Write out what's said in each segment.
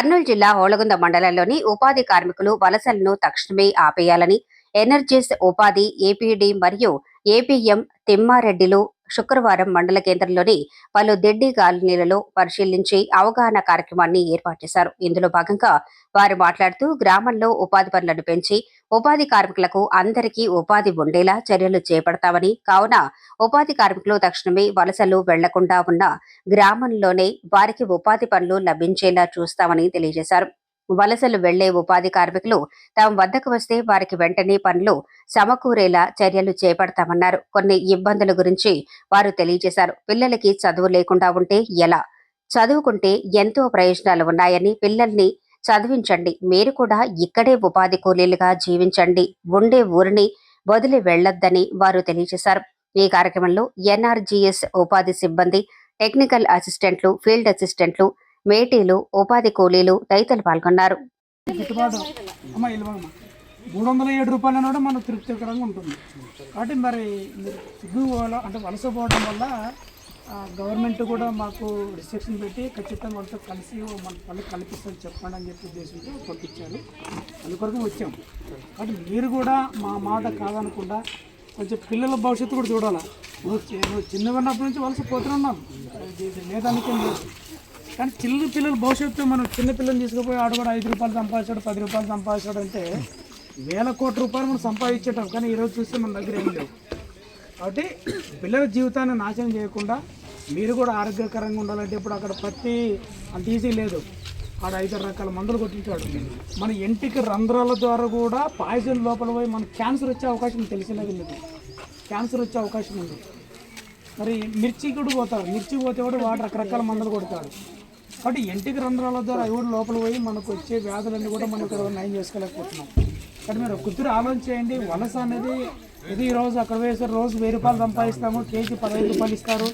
కర్నూలు జిల్లా హోళగుంద మండలంలోని ఉపాధి కార్మికులు వలసలను తక్షణమే ఆపేయాలని ఎనర్జీస్ ఉపాధి ఏపీడీ మరియు ఏపీఎం తిమ్మారెడ్డిలు శుక్రవారం మండల కేంద్రంలోని పలు దిడ్డి కాలనీలలో పరిశీలించి అవగాహన కార్యక్రమాన్ని ఏర్పాటు చేశారు. ఇందులో భాగంగా వారు మాట్లాడుతూ గ్రామంలో ఉపాధి పనులను పెంచి ఉపాధి కార్మికులకు అందరికీ ఉపాధి ఉండేలా చర్యలు చేపడతామని కావున ఉపాధి కార్మికులు తక్షణమే వలసలు వెళ్ళకుండా ఉన్న గ్రామంలోనే వారికి ఉపాధి పనులు లభించేలా చూస్తామని తెలియజేశారు. వలసలు వెళ్ళే ఉపాధి కార్మికులు తమ వద్దకు వస్తే వారికి వెంటనే పనులు సమకూరేలా చర్యలు చేపడతామన్నారు. కొన్ని ఇబ్బందుల గురించి వారు తెలియజేశారు. పిల్లలకి చదువు లేకుండా ఉంటే ఎలా? చదువుకుంటే ఎంతో ప్రయోజనాలు ఉన్నాయని పిల్లల్ని చదివించండి. మీరు కూడా ఇక్కడే ఉపాధి కూలీలుగా జీవించండి. ఉండే ఊరిని వదిలి వెళ్ళొద్దని వారు తెలియజేశారు. ఈ కార్యక్రమంలో ఎన్ఆర్జీఎస్ ఉపాధి సిబ్బంది టెక్నికల్ అసిస్టెంట్లు ఫీల్డ్ అసిస్టెంట్లు మేటీలు ఉపాధి కూలీలు రైతులు పాల్గొన్నారు. గిట్టుబాటు అమ్మ మూడు వందల ఏడు రూపాయలు అనేది మనకు తృప్తికరంగా ఉంటుంది. కాబట్టి మరి సిగ్గు పోవాల- అంటే వలస పోవడం వల్ల గవర్నమెంట్ కూడా మాకు రిస్ట్రిక్షన్ పెట్టి ఖచ్చితంగా వాళ్ళతో కలిసి మన పనులు కల్పిస్తుంది చెప్పండి అని చెప్పి ఉద్దేశంతో పంపించారు. అందుకొరకు వచ్చాం. కాబట్టి మీరు కూడా మా మాట కాదనకుండా కొంచెం పిల్లల భవిష్యత్తు కూడా చూడాలా. నువ్వు చిన్నగా ఉన్నప్పటి నుంచి వలస పోతున్నాం లేదనుకోండి కానీ చిన్న పిల్లలు భవిష్యత్తు మనం చిన్న పిల్లల్ని తీసుకుపోయి ఆడు కూడా ఐదు రూపాయలు సంపాదించాడు పది రూపాయలు సంపాదించాడు అంటే వేల కోట్ల రూపాయలు మనం సంపాదించేటాం. కానీ ఈరోజు చూస్తే మన దగ్గర ఏం లేవు. కాబట్టి పిల్లల జీవితాన్ని నాశనం చేయకుండా మీరు కూడా ఆరోగ్యకరంగా ఉండాలంటే ఇప్పుడు అక్కడ ప్రతి అంత ఈజీ లేదు. ఆడ ఐదు రకాల మందులు కొట్టించాడు. మన ఇంటికి రంధ్రాల ద్వారా కూడా పాయిజన్ లోపల పోయి మనకు క్యాన్సర్ వచ్చే అవకాశం తెలిసినది మీకు క్యాన్సర్ వచ్చే అవకాశం ఉంది. మరి మిర్చి కూడా పోతాడు మిర్చి పోతే కూడా వాడు రకరకాల మందులు కొడతాడు. కాబట్టి ఇంటికి రంధ్రాల ద్వారా అవి కూడా లోపల పోయి మనకు వచ్చే వ్యాధులన్నీ కూడా మనం ఇక్కడ నయం చేసుకోలేకపోతున్నాం. కాబట్టి మీరు కుదిరి ఆలోచన చేయండి. వలస అనేది ఇది రోజు అక్కడ వేసారు రోజు వెయ్యి రూపాయలు సంపాదిస్తాము కేజీ పదహైదు రూపాయలు ఇస్తారు.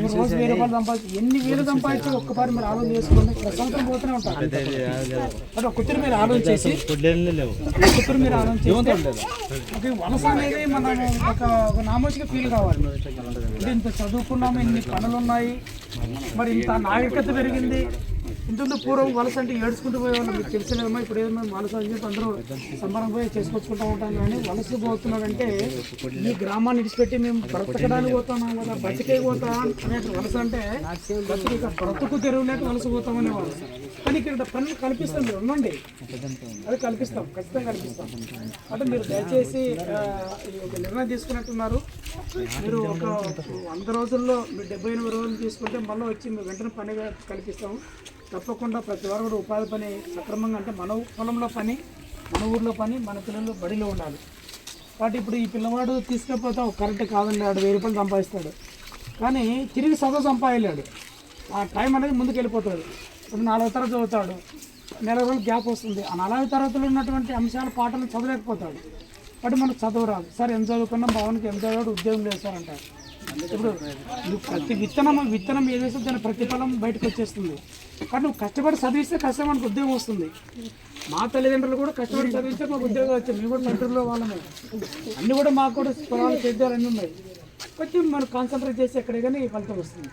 మీరు రోజు వెయ్యి రూపాయలు సంపాదిస్తారు ఎన్ని వేలు సంపాదించి ఒక్కసారి మీరు ఆలోచన చేసుకోండి. సంవత్సరం పోతూనే ఉంటారు. అంటే ఒక కుదిరి మీరు ఆలోచన చేసి మీరు ఆలోచన ఒక వలస అనేది మనం ఒక ఒక నామోషిగా ఫీల్ కావాలి. అంటే ఇంత చదువుకున్నాము ఇన్ని పనులు ఉన్నాయి మరి ఇంత నాగరికత పెరిగింది. ఇంత పూర్వం వలస అంటే ఏడ్చుకుంటూ పోయేవాళ్ళు. మీకు తెలిసినమ్మా ఇప్పుడు ఏదైనా వలస అని చెప్పి అందరూ సంబరం పోయి చేసుకొచ్చుకుంటూ ఉంటాం కానీ వలస పోతున్నాడంటే ఈ గ్రామాన్ని విడిచిపెట్టి మేము బ్రతకడానికి పోతున్నాం కదా బతికే పోతా. అనే వలస అంటే బ్రతుకు తెరువు లేక వలస పోతామనే వాళ్ళు కానీ ఇక్కడ పనులు కల్పిస్తాం మీరు ఉండండి. అది కల్పిస్తాం ఖచ్చితంగా కల్పిస్తాం. అంటే మీరు దయచేసి ఒక నిర్ణయం తీసుకున్నట్టున్నారు. మీరు ఒక వంద రోజుల్లో మీరు డెబ్బై ఎనిమిది రోజులు తీసుకుంటే మళ్ళీ వచ్చి మేము వెంటనే పని కల్పిస్తాము తప్పకుండా ప్రతి వారు కూడా ఉపాధి పని సక్రమంగా అంటే మన పొలంలో పని మన ఊర్లో పని మన పిల్లలు బడిలో ఉండాలి. కాబట్టి ఇప్పుడు ఈ పిల్లవాడు తీసుకుపోతే కరెక్ట్ కాదండి ఆడు వెయ్యి రూపాయలు సంపాదిస్తాడు. కానీ తిరిగి చదువు సంపాదించాడు ఆ టైం అనేది ముందుకు వెళ్ళిపోతాడు ఇప్పుడు నాలుగో తరగతి చదువుతాడు. నెల రోజులు గ్యాప్ వస్తుంది. ఆ నాలుగో తరగతిలో ఉన్నటువంటి అంశాలు పాటలు చదవలేకపోతాడు. కాబట్టి మనకు చదువు రాదు సార్ ఎంత చదువుకున్నాం? భవన్కి ఎంత చదివాడు? ఉద్యోగం లేదు సార్ అంటారు. ఇప్పుడు నువ్వు ప్రతి విత్తనం విత్తనం ఏదైతే దాని ప్రతిఫలం బయటకు వచ్చేస్తుంది. కానీ నువ్వు కష్టపడి చదివిస్తే కష్టం మనకు ఉద్యోగం వస్తుంది. మా తల్లిదండ్రులు కూడా కష్టపడి చదివిస్తే మాకు ఉద్యోగం వచ్చింది. మేము కూడా పల్లెటూరులో వాళ్ళమే. అన్నీ కూడా మాకు కూడా పొలాలు సేద్యాలు అన్నీ ఉన్నాయి. కొంచెం మనం కాన్సన్ట్రేట్ చేసి ఎక్కడే కానీ ఫలితం వస్తుంది.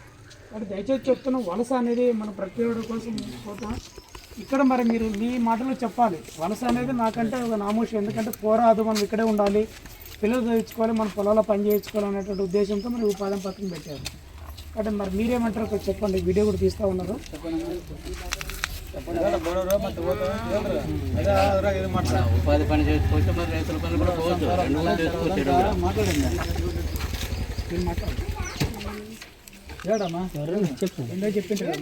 కాబట్టి దయచేసి చెప్తున్నాం వలస అనేది మన ప్రతి కోసం పోతాం. ఇక్కడ మరి మీరు మీ మాటలు చెప్పాలి. వలస అనేది నాకంటే ఒక నామోషం. ఎందుకంటే పోరాదు మనం ఇక్కడే ఉండాలి. పిల్లలు చదివించుకోవాలి మన పొలాల్లో పని చేయించుకోవాలి అనేటువంటి ఉద్దేశంతో మరి ఉపాధి పథకం పెట్టారు. కాబట్టి మరి మీరేమంటారు ఒకటి చెప్పండి. వీడియో కూడా తీస్తూ ఉన్నారు. ఉపాధి పని చేసుకోవచ్చు మరి రైతుల పని కూడా పోవచ్చు. రెండు కూడా. చేసుకోవచ్చు ఈడ కూడా. మీరు మాట్లాడండి ఏడమ్మా ఏంటో చెప్పింటారు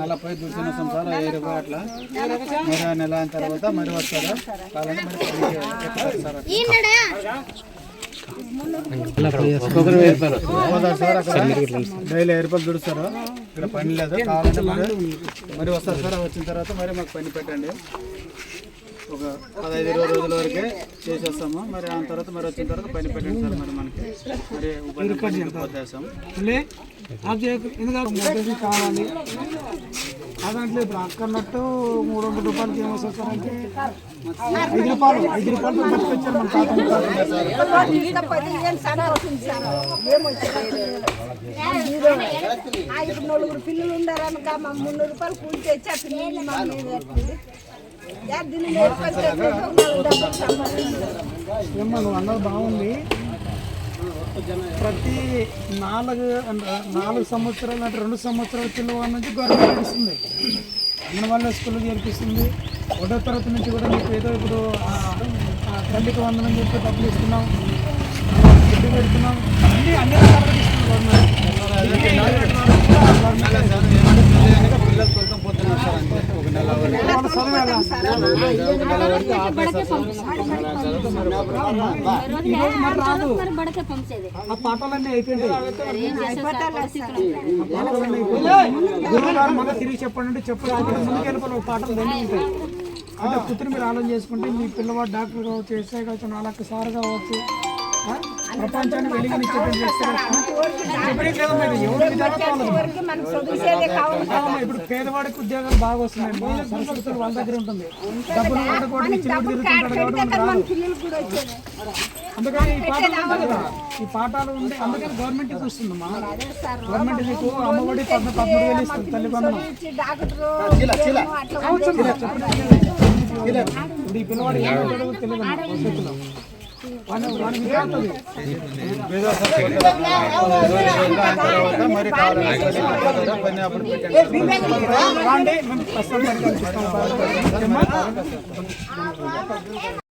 నలభై దుర్సిన సంవత్సరాలు రూపాయలు అట్లా. మరి ఆ నెల అయిన తర్వాత మరి వస్తారా? డైలీ రూపాయలు దుడుస్తారు? ఇక్కడ పని లేదు? కావాలంటే మరి మరి వస్తారు సార్ వచ్చిన తర్వాత మరి మాకు పని పెట్టండి. ఒక పదహైదు ఇరవై రోజుల వరకే చేసేస్తాము. మరి ఆ తర్వాత మరి వచ్చిన తర్వాత పని పెట్టండి సార్ మరి మనకి. మరి చేయకు ఎందుకంటే కావాలి. ఆ దాంట్లో ఇప్పుడు అక్క అన్నట్టు మూడు వందల రూపాయలకి అంటే ఐదు రూపాయలు ఐదు రూపాయలు బతికొచ్చారు మన తాత నలుగురు పిల్లలు ఉండారనక మా మున్నూరు రూపాయలు కూలి తెచ్చి ఆ పిల్లలు మా దీన్ని నాలుగు డబ్బులు సంపాదించాలి. ఏమ్మా నువ్వు అన్నది బాగుంది. ప్రతి నాలుగు నాలుగు సంవత్సరాలు అంటే రెండు సంవత్సరాల పిల్లవాడి నుంచి గవర్నమెంట్ ఇస్తుంది అంగన్వాడీ స్కూల్లో చేర్పిస్తుంది. ఒకటో తరగతి నుంచి కూడా మీకు ఏదో ఇప్పుడు తల్లికి వందనం చెప్పి డబ్బులు ఇస్తున్నాం. ఫుడ్ పెడుతున్నాం. అన్ని అన్ని రకాలుగా ఇస్తుంది గవర్నమెంట్. పిల్లలు సార్ ఒక నెల ఆ పాఠాలన్నీ మళ్ళీ తిరిగి చెప్పండి అంటే చెప్పలేదు ముందుకు వెళ్ళిపోయి ఒక పాఠం రెండు ఉంటాయి అంటే కూతురు మీరు ఆలోచన చేసుకుంటే మీ పిల్లవాడు డాక్టర్ కావచ్చు ఎస్ఐ కావచ్చు నాలుగు సార్ కావచ్చు? ప్రపంచాన్ని కాదమ్మా, ఇప్పుడు పేదవాడికి ఉద్యోగాలు బాగా వస్తున్నాయి. సంస్కృతులు వాళ్ళ దగ్గర ఉంటుంది. డబ్బులు వాడు కూడా ఇచ్చి డబ్బులు తిరుగుతుంటాడు కాబట్టి అందుకని ఈ పాఠాలు ఉంటాయి కదా. ఈ పాఠాలు ఉంటే అందుకని గవర్నమెంట్ చూస్తుందమ్మా గవర్నమెంట్ నీకు అమ్మఒడి పద్మ పదమూడు వేలు ఇస్తుంది తల్లి వందనం చదివించి డాక్టర్ ఇప్పుడు ఈ పిల్లవాడు ఏం ఉంటాడో తెలియదు భవిష్యత్తులో మరి కావాలంటే పని అప్పుడు పెట్టండి